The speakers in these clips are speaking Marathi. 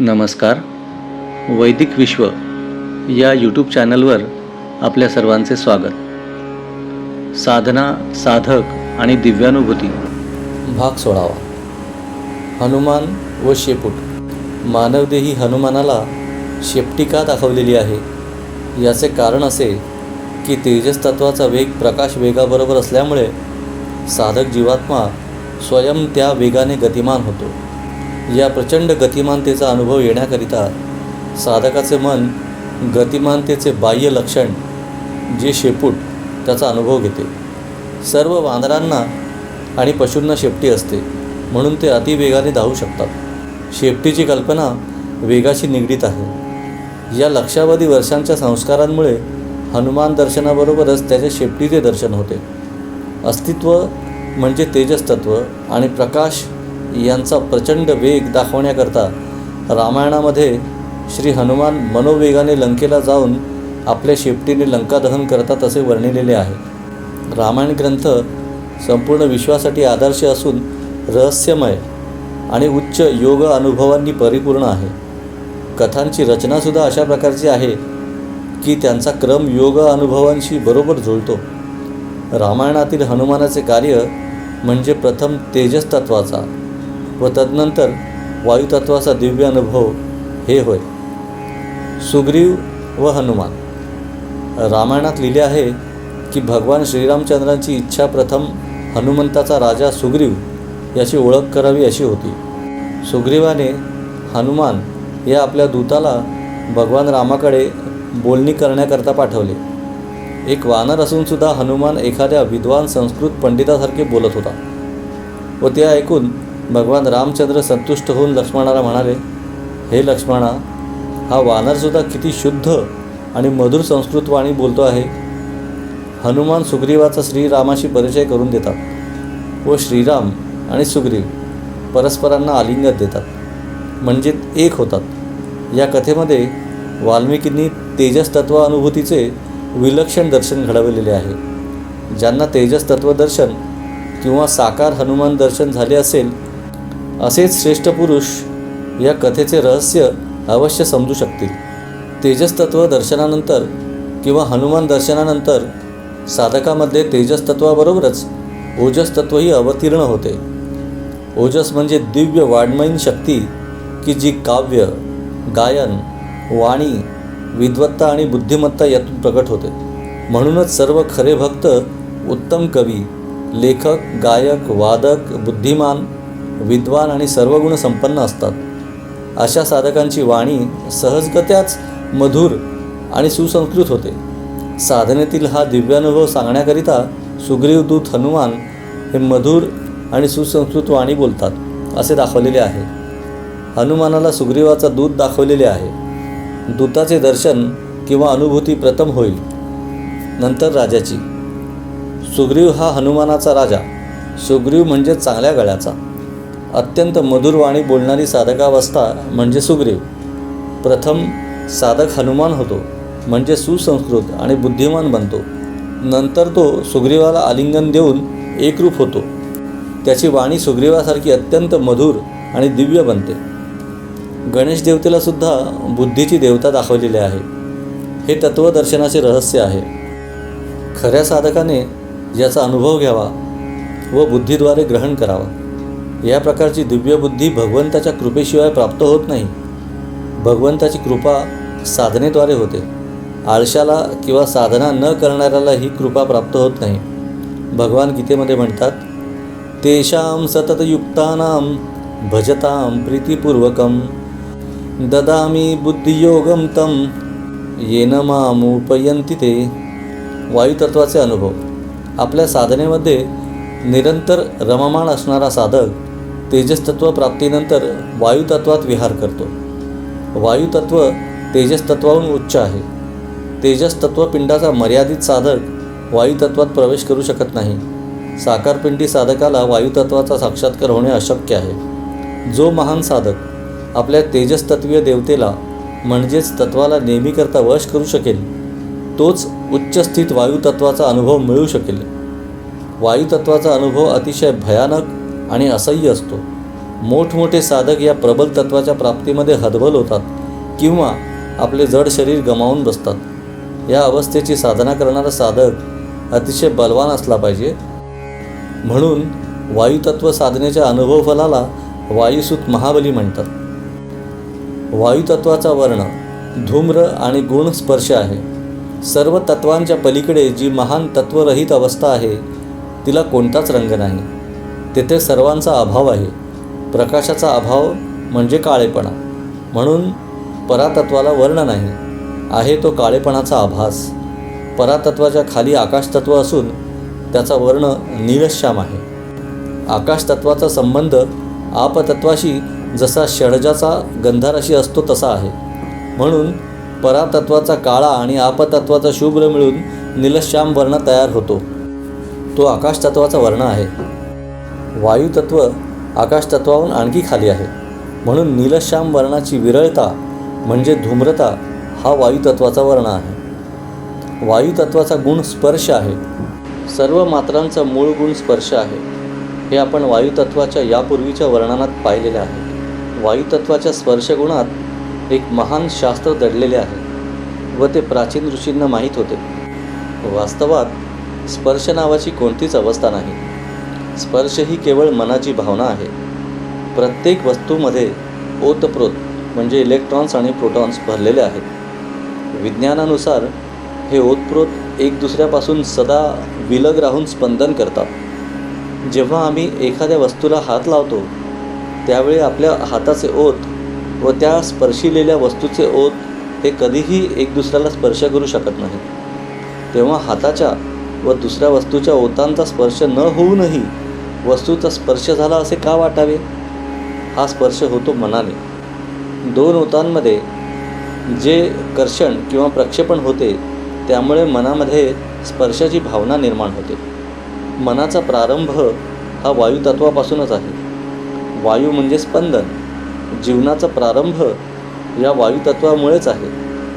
नमस्कार. वैदिक विश्व या यूट्यूब चॅनलवर आपल्या सर्वांचे स्वागत. साधना साधक आणि दिव्यानुभूती. भाग सोळावा. हनुमान व शेपूट. मानवदेही हनुमानाला शेपटी का दाखवलेली आहे. याचे कारण असे की तेजस तत्वाचा वेग प्रकाश वेगाबरोबर असल्यामुळे साधक जीवात्मा स्वयं त्या वेगाने गतिमान होतो. या प्रचंड गतिमानतेचा अनुभव येण्याकरिता साधकाचे मन गतिमानतेचे बाह्य लक्षण जे शेपूट त्याचा अनुभव घेते. सर्व वानरांना आणि पशूंना शेपटी असते म्हणून ते अतिवेगाने धावू शकतात. शेपटीची कल्पना वेगाशी निगडीत आहे. या लक्षावधी वर्षांच्या संस्कारांमुळे हनुमान दर्शनाबरोबरच त्याच्या शेपटीचे दर्शन होते. अस्तित्व म्हणजे तेजस्तत्व आणि प्रकाश यांचा प्रचंड वेग दाखवण्याकरता रामायणामध्ये श्री हनुमान मनोवेगाने लंकेला जाऊन आपल्या शेपटीने लंका दहन करतात असे वर्णिलेले आहे. रामायण ग्रंथ संपूर्ण विश्वासाठी आदर्श असून रहस्यमय आणि उच्च योग अनुभवांनी परिपूर्ण आहे. कथांची रचनासुद्धा अशा प्रकारची आहे की त्यांचा क्रम योग अनुभवांशी बरोबर जुळतो. रामायणातील हनुमानाचे कार्य म्हणजे प्रथम तेजस तत्वाचा व तदनंतर वायुतत्वाचा दिव्य अनुभव हे होय. सुग्रीव व हनुमान. रामायणात लिहिले आहे की भगवान श्रीरामचंद्रांची इच्छा प्रथम हनुमंताचा राजा सुग्रीव याची ओळख करावी अशी होती. सुग्रीवाने हनुमान या आपल्या दूताला भगवान रामाकडे बोलणी करण्याकरता पाठवले. एक वानर असूनसुद्धा हनुमान एखाद्या विद्वान संस्कृत पंडितासारखे बोलत होता व ते ऐकून भगवान रामचंद्र संतुष्ट होऊन लक्ष्मणाला म्हणाले हे लक्ष्मणा हा वानरसुद्धा किती शुद्ध आणि मधुर संस्कृत वाणी बोलतो आहे. हनुमान सुग्रीवाचा श्रीरामाशी परिचय करून देतात व श्रीराम आणि सुग्रीव परस्परांना आलिंगन देतात म्हणजे एक होतात. या कथेमध्ये वाल्मिकींनी तेजस तत्वानुभूतीचे विलक्षण दर्शन घडवलेले आहे. ज्यांना तेजस तत्वदर्शन किंवा साकार हनुमान दर्शन झाले असेल असेच श्रेष्ठ पुरुष या कथेचे रहस्य अवश्य समजू शकतील. तेजस्तत्व दर्शनानंतर किंवा हनुमान दर्शनानंतर साधकामध्ये तेजस्तत्वाबरोबरच ओजस्तत्वही अवतीर्ण होते. ओजस म्हणजे दिव्य वाङ्मयीन शक्ती की जी काव्य गायन वाणी विद्वत्ता आणि बुद्धिमत्ता यातून प्रकट होते. म्हणूनच सर्व खरे भक्त उत्तम कवी लेखक गायक वादक बुद्धिमान विद्वान आणि सर्व गुण संपन्न असतात. अशा साधकांची वाणी सहजगत्याच मधुर आणि सुसंस्कृत होते. साधनेतील हा दिव्यानुभव सांगण्याकरिता सुग्रीवदूत हनुमान हे मधुर आणि सुसंस्कृत वाणी बोलतात असे दाखवलेले आहे. हनुमानाला सुग्रीवाचा दूत दाखवलेले आहे. दूताचे दर्शन किंवा अनुभूती प्रथम होईल नंतर राजाची. सुग्रीव हा हनुमानाचा राजा. सुग्रीव म्हणजे चांगल्या गळ्याचा. अत्यंत मधुर वाणी बोलणारी साधकावस्था म्हणजे सुग्रीव. प्रथम साधक हनुमान होतो म्हणजे सुसंस्कृत आणि बुद्धिमान बनतो. नंतर तो सुग्रीवाला आलिंगन देऊन एकरूप होतो. त्याची वाणी सुग्रीवासारखी अत्यंत मधुर आणि दिव्य बनते. गणेश देवतेला सुद्धा बुद्धीची देवता दाखवलेली आहे. हे तत्वदर्शनाचे रहस्य आहे. खऱ्या साधकाने याचा अनुभव घ्यावा व बुद्धीद्वारे ग्रहण करावा. या प्रकारची दिव्य बुद्धी भगवंताच्या कृपेशिवाय प्राप्त होत नाही. भगवंताची कृपा साधनेद्वारे होते. आळशाला किंवा साधना न करणाऱ्याला ही कृपा प्राप्त होत नाही. भगवान गीतेमध्ये म्हणतात तेषां सततयुक्तानां भजतां प्रीतिपूर्वकं ददामी बुद्धियोगं तं येन मामुपयंती ते. वायुतत्वाचे अनुभव. आपल्या साधनेमध्ये निरंतर रममाण असणारा साधक तेजस्तत्व प्राप्तीनंतर वायुतत्वात विहार करतो. वायुतत्व तेजस्तत्वाहून उच्च आहे. तेजस्तत्व पिंडाचा मर्यादित साधक वायुतत्वात प्रवेश करू शकत नाही. साकारपिंडी साधकाला वायुतत्वाचा साक्षात्कार होणे अशक्य आहे. जो महान साधक आपल्या तेजस्तत्वीय देवतेला म्हणजेच तत्वाला नेहमीकरता वश करू शकेल तोच उच्चस्थित वायुतत्वाचा अनुभव मिळू शकेल. वायुतत्वाचा अनुभव अतिशय भयानक आणि असह्य असतो. मोठमोठे साधक या प्रबल तत्वाच्या प्राप्तीमध्ये हतबल होतात किंवा आपले जड शरीर गमावून बसतात. या अवस्थेची साधना करणारा साधक अतिशय बलवान असला पाहिजे. म्हणून वायुतत्व साधनेच्या अनुभवफलाला वायुसूत महाबली म्हणतात. वायुतत्वाचा वर्ण धूम्र आणि गुण स्पर्श आहे. सर्व तत्वांच्या पलीकडे जी महान तत्वरहित अवस्था आहे तिला कोणताच रंग नाही. तेथे सर्वांचा अभाव आहे. प्रकाशाचा अभाव म्हणजे काळेपणा. म्हणून परातत्वाला वर्ण नाही आहे तो काळेपणाचा आभास. परातत्वाच्या खाली आकाशतत्व असून त्याचा वर्ण नीलश्याम आहे. आकाशतत्वाचा संबंध आपतत्वाशी जसा षडजाचा गंधाराशी असतो तसा आहे. म्हणून परातत्वाचा काळा आणि आपतत्वाचा शुभ्र मिळून नीलश्याम वर्ण तयार होतो. तो आकाशतत्वाचा वर्ण आहे. वायुतत्व आकाशतत्वाहून आणखी खाली आहे. म्हणून नीलश्याम वर्णाची विरळता म्हणजे धूम्रता हा वायुतत्वाचा वर्ण आहे. वायुतत्वाचा गुण स्पर्श आहे. सर्व मात्रांचा मूळ गुण स्पर्श आहे. हे आपण वायुतत्वाच्या यापूर्वीच्या वर्णनात पाहिलेले आहे. वायुतत्वाच्या स्पर्शगुणात एक महान शास्त्र दडलेले आहे व ते प्राचीन ऋषींना माहीत होते. वास्तवात स्पर्श नावाची कोणतीच अवस्था नाही. स्पर्श ही केवळ मनाची भावना आहे. प्रत्येक वस्तूमध्ये ओतप्रोत म्हणजे इलेक्ट्रॉन्स आणि प्रोटॉन्स भरलेले आहेत. विज्ञानानुसार हे ओतप्रोत एक दुसऱ्यापासून सदा विलग राहून स्पंदन करतात. जेव्हा आम्ही एखाद्या वस्तूला हात लावतो त्यावेळी आपल्या हाताचे ओत व त्या स्पर्शिलेल्या वस्तूचे ओत हे कधीही एक दुसऱ्याला स्पर्श करू शकत नाही तेव्हा हाताच्या व दुसऱ्या वस्तूच्या ओतांचा स्पर्श न होऊनही वस्तूचा स्पर्श झाला असे का वाटावे? हा स्पर्श होतो मनाने. दोन ओतांमध्ये जे कर्षण किंवा प्रक्षेपण होते त्यामुळे मनामध्ये स्पर्शाची भावना निर्माण होते. मनाचा प्रारंभ हा वायुतत्वापासूनच आहे. वायू म्हणजे स्पंदन. जीवनाचा प्रारंभ या वायुतत्वामुळेच आहे.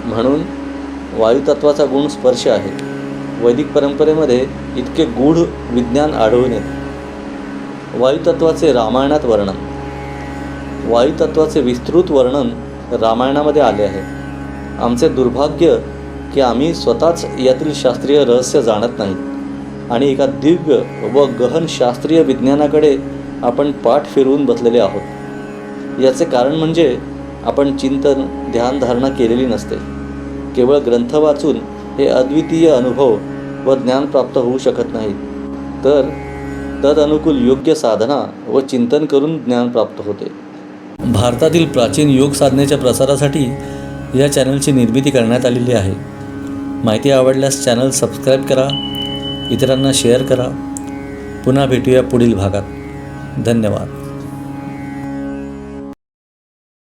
म्हणून वायुतत्वाचा गुण स्पर्श आहे. वैदिक परंपरेमध्ये इतके गूढ विज्ञान आढळून येते. वायुतत्वाचे रामायणात वर्णन. वायुतत्वाचे विस्तृत वर्णन रामायणामध्ये आले आहे. आमचे दुर्भाग्य की आम्ही स्वतःच यातील शास्त्रीय रहस्य जाणत नाहीत आणि एका दिव्य व गहन शास्त्रीय विज्ञानाकडे आपण पाठ फिरवून बसलेले आहोत. याचे कारण म्हणजे आपण चिंतन ध्यानधारणा केलेली नसते. केवळ ग्रंथ वाचून हे अद्वितीय अनुभव व ज्ञान प्राप्त होऊ शकत नाहीत तर तदनुकूल योग्य साधना व चिंतन करून ज्ञान प्राप्त होते. भारतातील प्राचीन योग साधनेच्या प्रसारासाठी या चॅनलची निर्मिती करण्यात आलेली आहे. माहिती आवडल्यास चॅनल सबस्क्राईब करा इतरांना शेअर करा. पुन्हा भेटूया पुढील भागात. धन्यवाद.